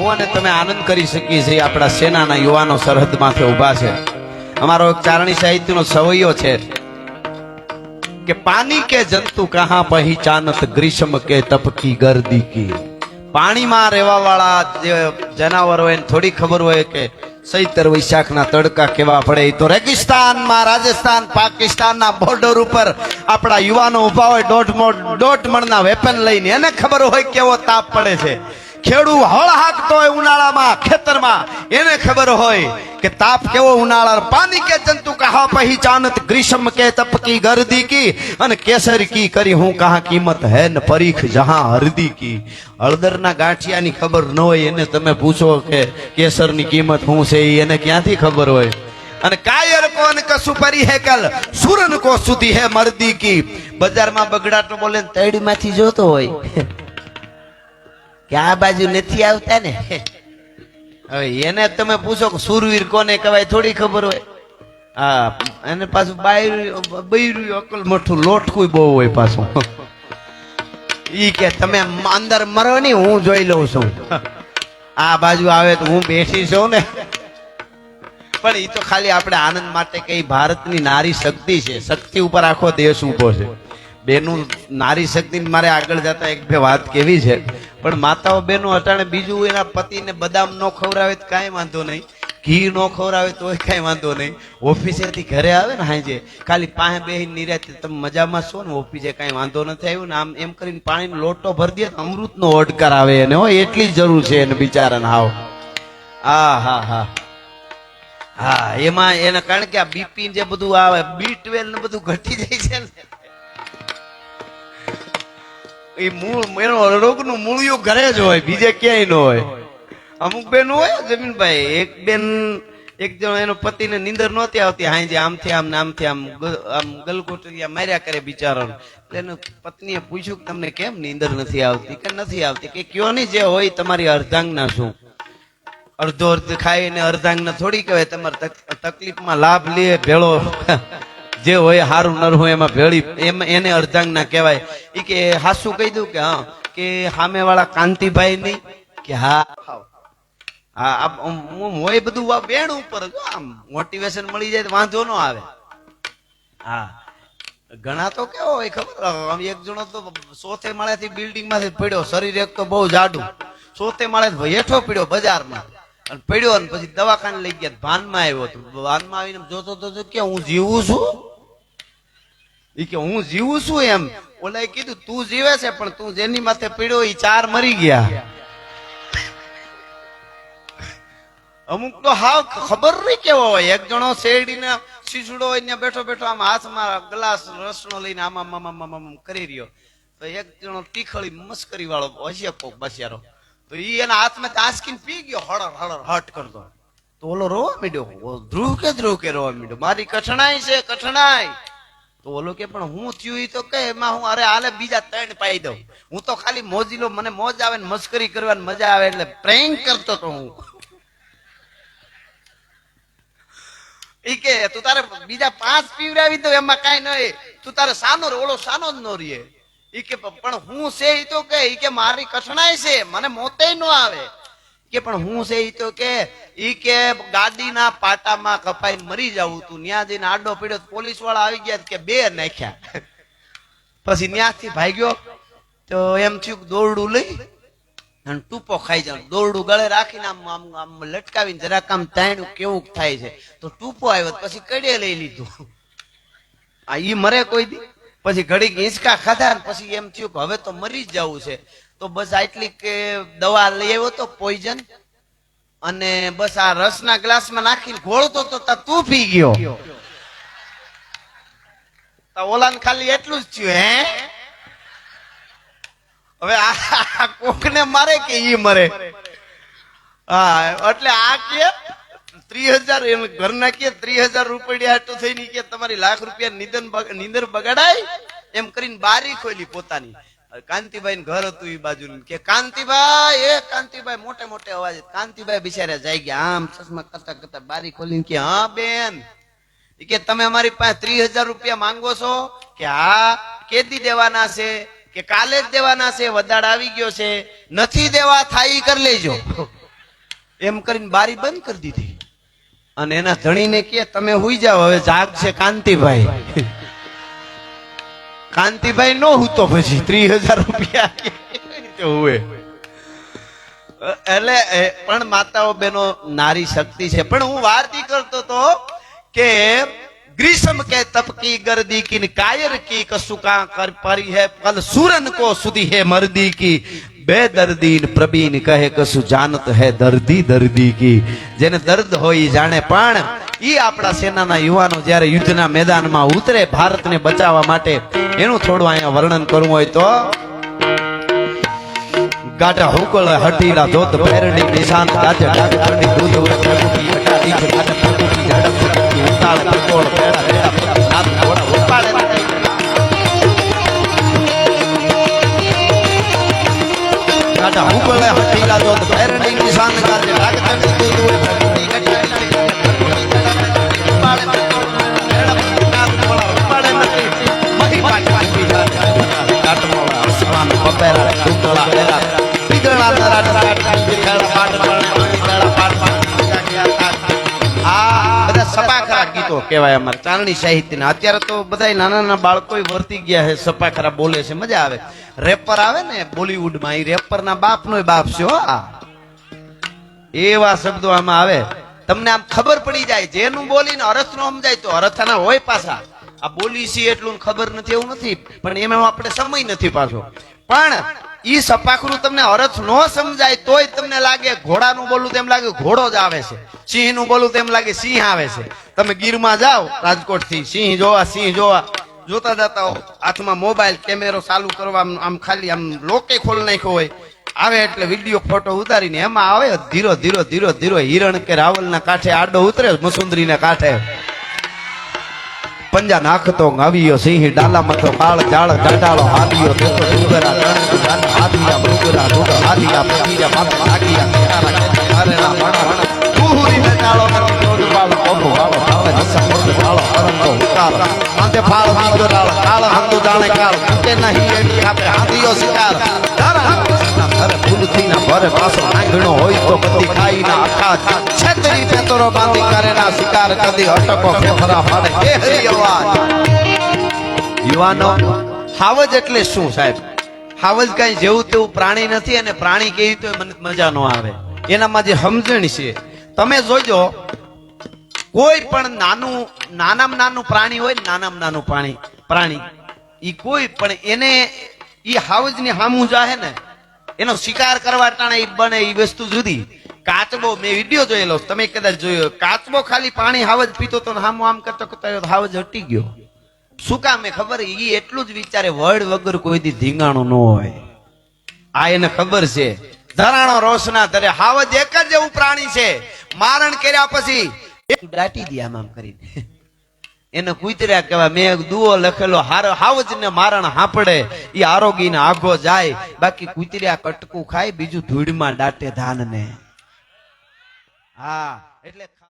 હું અને તમે આનંદ કરી શકીએ છીએ. આપણા સેનાના યુવાનો સરહદ માથે ઊભા છે. અમારો એક ચારણી સાહિત્યનો સવૈયો છે કે પાણી કે જંતુ કહા પહેચાનત ગ્રીષ્મ કે તપકી, ગરદી કી. પાણીમાં રહેવા વાળા જે જનાવર હોય થોડી ખબર હોય કે સૈતર વૈશાખના તડકા કેવા પડે એ તો રેગિસ્તાનમાં, રાજસ્થાન, પાકિસ્તાનના બોર્ડર ઉપર આપણા યુવાનો ઊભા હોય દોઢ દોઢ મણના વેપન લઈને. એને ખબર હોય કેવો તાપ પડે છે. ખેડૂ હળ હાકતો હોય ઉનાળામાં, ખેતરમાં. એને ખબર હોય કે તાપ કેવો ઉનાળા પાણી કે જંતુ કહા પહેચાનત, ગ્રીષ્મ કે તપકી ગરદી કી અને કેસર કી કરી હું કહા કિંમત હે ન પરીખ જહા હરદી કી. હળદરના ગાંઠિયાની ખબર ન હોય એને તમે પૂછો કે કેસરની કિંમત શું છે એને ક્યાંથી ખબર હોય? અને કાયર કોન કસુ પરી હે કલ, સુરન કો સુધી હે મરદી કી. બજારમાં બગડાટો બોલે તૈડીમાંથી જોતો હોય. કે આ બાજુ નથી આવતા ને? હવે એને તમે પૂછો કે સુરવીર કોને કહેવાય, થોડી ખબર હોય. હા, એને પાછું બાયરું બૈરું અકલ મઠું લોટકું બહુ હોય પાછું. ઈ કે તમે અંદર મરો નહીં હું જોઈ લઉં છું. આ બાજુ આવે તો હું બેસી છું ને. પણ એ તો ખાલી આપણે આનંદ માટે કઈ ભારતની નારી શક્તિ છે. શક્તિ ઉપર આખો દેશ ઊભો છે. બેનું નારી શક્તિ મારે આગળ જતા એક બે વાત કેવી છે. પણ માતાઓ બેનો અટાણે બીજું એના પતિને બદામ ન ખવડાવે તો કાંઈ વાંધો નહીં. ઘી ન ખવડાવે તોય કાંઈ વાંધો નહીં. ઓફિસેથી ઘરે આવે ને હાંજે ખાલી પાસે બેહીને નિરાતે તમે મજામાં છો ને ઓફિસે કાંઈ વાંધો નથી આવ્યો ને આમ એમ કરીને પાણીનો લોટો ભરી દે તો અમૃતનો ઓડકાર આવે એને હો, એટલી જરૂર છે એને બિચારાને હાવ. આ હા હા. હા, એમાં એને કારણ કે આ બીપી જે બધું આવે બી ટ્વેલ્વ ને બધું ઘટી જાય છે ને. એ મૂળ, એનો રોગનું મૂળિયું ઘરે જ હોય, બીજે ક્યાંય ન હોય. અમુક બેન હોય જમીનભાઈ, એક બેન, એક જણ એનો પતિને નીંદર નહોતી આવતી હાંજે આમથી આમ આમથી આમ આમ ગલગોટરિયા માર્યા કરે બિચારાને. એટલે એનો પત્નીએ પૂછ્યું કે તમને કેમ નીંદર નથી આવતી? કે નથી આવતી? કે કયો નહીં જે હોય તમારી અર્ધાંગના શું? અડધો અર્ધ ખાઈને અર્ધાંગના થોડી કહેવાય, તમારે તક- તકલીફમાં લાભ લે, ભેળો. જે હોય હારું નર હોય એમાં ભેળી, એમ એને અર્ધાંગના કહેવાય. એ કે હાસુ કહી દઉં કે હા, કે સામે વાળા કાંતિભાઈ નહીં કે હા હા, આમ હોય બધું બેણ ઉપર આમ મોટિવેશન મળી જાય વાંધો ન આવે. હા. ઘણા તો કેવો હોય ખબર? એક જણો તો સોથે માળેથી બિલ્ડિંગમાંથી પડ્યો, શરીર એક તો બહુ જાડું. સોથે માળે હેઠો પડ્યો બજારમાં. અને પડ્યો ને પછી દવાખાને લઈ ગયા, ભાનમાં આવ્યો હતો ભાનમાં આવીને જોતો તો કે હું જીવું છું? ઈ કે હું જીવું છું એમ. ઓલા કીધું, તું જીવે છે, પણ તું જેની માથે પીડ્યો એ ચાર મરી ગયા. અમુક તો હાવ ખબર નહીં કેવો હોય. એક જણો શેરડીને શીશડો હોય ને બેઠો બેઠો આમ હાથમાં ગ્લાસ રસનો લઈને આમ આમ આમ કરી રહ્યો. તો એક જણો તીખળી મસ્કરી વાળો હશે કોક બસિયારો. તો ઈ એના હાથમાં આંસકીને પી ગયો, હળર હળર, હટ કરતો. તો ઓલો રોવા માંડ્યો. ધ્રુવ કે ધ્રુવ કે રોવા માંડ્યો? મારી કઠણાઈ છે, કઠણાઈ. તો ઓલો કે, પણ હું થયું તો કે, એમાં હું, અરે હાલે બીજા ત્રણ પાઈ દઉં. હું તો ખાલી મોજીલો, મને મોજ આવે ને મસ્કરી કરવાની મજા આવે એટલે પ્રેન્ક કરતો તો હું. ઈ કે, તું તારે બીજા પાંચ પીવડાવી દઉં, એમાં કઈ નહીં તું તારે સાનો ઓલો સાનો જ નો રીએ. ઈ કે, પણ હું છે ઈ તો કે. ઈ કે, મારી કઠણાઈ છે, મને મોતે ન આવે. કે, પણ હું છે ઈ તો કે ઈ કે ગાડીના પાટામાં કપાઈને મરી જાવું તું. ન્યા જઈને આડો પીડ્યો પોલીસવાળા આવી ગયા કે બે નાખ્યા. પછી ન્યાથી ભાગ્યો તો એમ થયું દોરડું લઈ અને ટૂપો ખાઈ જાય દોરડું ગળે રાખીને આમ આમ આમ લટકાવીને જરાક આમ તાણ્યું કેવું થાય છે. તો ટૂપો આવ્યો પછી કડે લઈ લીધું. આ ઈ મરે કોઈ દી. પછી ઘડીક હિંચકા ખાધા પછી એમ થયું કે હવે તો મરી જ જવું છે. તો બસ આટલી કે દવા લઈ આવ્યો તો પોઈઝન અને બસ આ રસના ગ્લાસમાં નાખીને ઘોળતો તો તું પી ગયો. ઓલાને ખાલી એટલું જ થયું, હે? હવે આ કોકને મારે કે ઈ મરે? હા, એટલે આ કે ત્રીસ હજાર, એમ ઘરના કે ત્રીસ હજાર રૂપિયા હાટું થઈને કે તમારી લાખ રૂપિયા નિધન નીંદર બગાડાય? એમ કરીને બારી ખોલી પોતાની. કાંતિભાઈ ઘર હતું એ બાજુ કે કાંતિભાઈ, એ કાંતિભાઈ, મોટે મોટે અવાજ. કાંતિભાઈ બિચારા જાય ગયા. આમ ચશ્મા કરતા કરતા બારી ખોલીને કે, હા, બેન. કે, તમે અમારી પાસે ત્રીસ હજાર રૂપિયા માંગો છો કે હા કેદી દેવાના છે, કે કાલે જ દેવાના છે વદાડ આવી ગયો છે, નથી દેવા, થાય કરી લેજો. એમ કરીને બારી બંધ કરી દીધી. અને એના ધણીને કે, તમે હુઈ જાઓ, હવે જાગ છે કાંતિભાઈ. કાંતિભાઈ નો હૂતો પછી ત્રીસ હજાર રૂપિયા હોય એટલે પણ માતાઓ બેનો નારી શક્તિ છે. પણ હું વાર્તી કરતો તો કે ગ્રીષ્મ કે તપકી ગરદી કી કાયર કી કસુકા કર પરી હે કલ સુરન કો સુધી હે મરદી કી. બે દર્દીન પ્રબીન કહે કસુ જાનત હે દર્દી દર્દી કી. જેને દર્દ હોય જાણે પણ ઈ આપણા સેનાના યુવાનો જ્યારે યુદ્ધના મેદાનમાં ઉતરે ભારતને બચાવવા માટે એનું થોડું અહીંયા વર્ણન કરવું હોય તો ગાઢા હુકળ હટીલા ધોત પહેરણી નિશાન ગાજે દૂધ હટાડી ગાજે ચડી ઉતાળ કહેવાય અમારે ચારણી સાહિત્યના. અત્યારે તો બધા નાના નાના બાળકો વર્તી ગયા છે સપાખરા બોલે છે, મજા આવે. રેપર આવે ને બોલીવુડમાં એ રેપરના બાપનો બાપ છે આ. એવા શબ્દો આમાં આવે. તમને આમ ખબર પડી જાય, જેનું બોલીને અરથ નો સમજાય તો અરથાના હોય પાછા. આ બોલી છે એટલું ખબર નથી, એવું નથી. પણ એમાં આપણે સમય નથી પાછો. પણ ઈ સપાખરું તમને અરથ નો સમજાય તોય તમને લાગે ઘોડાનું બોલું તેમ લાગે ઘોડો જ આવે છે. સિંહનું બોલું તેમ લાગે સિંહ આવે છે. તમે ગીરમાં જાઓ રાજકોટથી સિંહ જોવા સિંહ જોવા. જોતા જતા હાથમાં મોબાઈલ, કેમેરો ચાલુ કરવા આમ- ખાલી આમ લોકે ખોલ નાખ્યો હોય. આવે એટલે વીડિયો, ફોટો ઉતારીને એમાં આવે ધીરો ધીરો ધીરો ધીરો. હિરણ કે રાવલના કાંઠે આડો ઉતરે, મસુંદરીના કાંઠે. પંજા નાખતો, ગાવિયો સિંહ ડાલા મથો કાળ જાળ કાટાળો હાદિયો દેતો ડુંગરા ટણ જાન હાદિયા ડુંગરા ડુંગર હાદિયા પગીયા માથા લાગિયા કેરારા કેરા હરેરા વણ વણ નથી ક્રોધ બાળ કોભો બાળ ભાવ દિશા મોઢ બાળ અરંગો ઉતાર. માથે ફાળ વીગરાળ કાળ હંદુ જાણે કાળ કે નહીં એની આપે હાદિયો શિકાર. ધારા ઘરે ભરે પાછો નાંગણો હોય તો બધી ખાઈ ના આખા શિકાર કદી હટકો યુવાનો, હાવજ એટલે શું સાહેબ? હાવજ કઈ જેવું તેવું પ્રાણી નથી અને પ્રાણી કેવી તો મજા ન આવે. એનામાં જે સમજણ છે, તમે જોજો, કોઈ પણ નાનું, નાનામાં નાનું પ્રાણી હોય નાનામાં નાનું પ્રાણી પ્રાણી, ઈ કોઈ પણ એને ઈ હાવજની હામું જાહે ને, એનો શિકાર કરવા ટાણે ઈ બને ઈ વસ્તુ જુદી. કાચબો, મેં વીડિયો જોયેલો, તમે કદાચ જોયો, કાચબો ખાલી પાણી હાવજ પીતો તો હામું આમ કરતો કરતો હાવજ હટી ગયો. શું કામે ખબર? ઈ એટલું જ વિચારે, વડ વગર કોઈ દી ધીંગાણું ન હોય. આ એને ખબર છે. ધરાણો રોશના તરે હાવજ એક જ એવું પ્રાણી છે. મારણ કર્યા પછી દાટી દે આમ કરીને. એને કુતર્યા કહેવાય, મેં એક દુઓ લખેલો, હારો હાવજ ને મારણ હાંપડે એ આરોગી ને આઘો જાય. બાકી કુતર્યા કટકું ખાય, બીજું ધૂળમાં દાટે ધાન ને હા, એટલે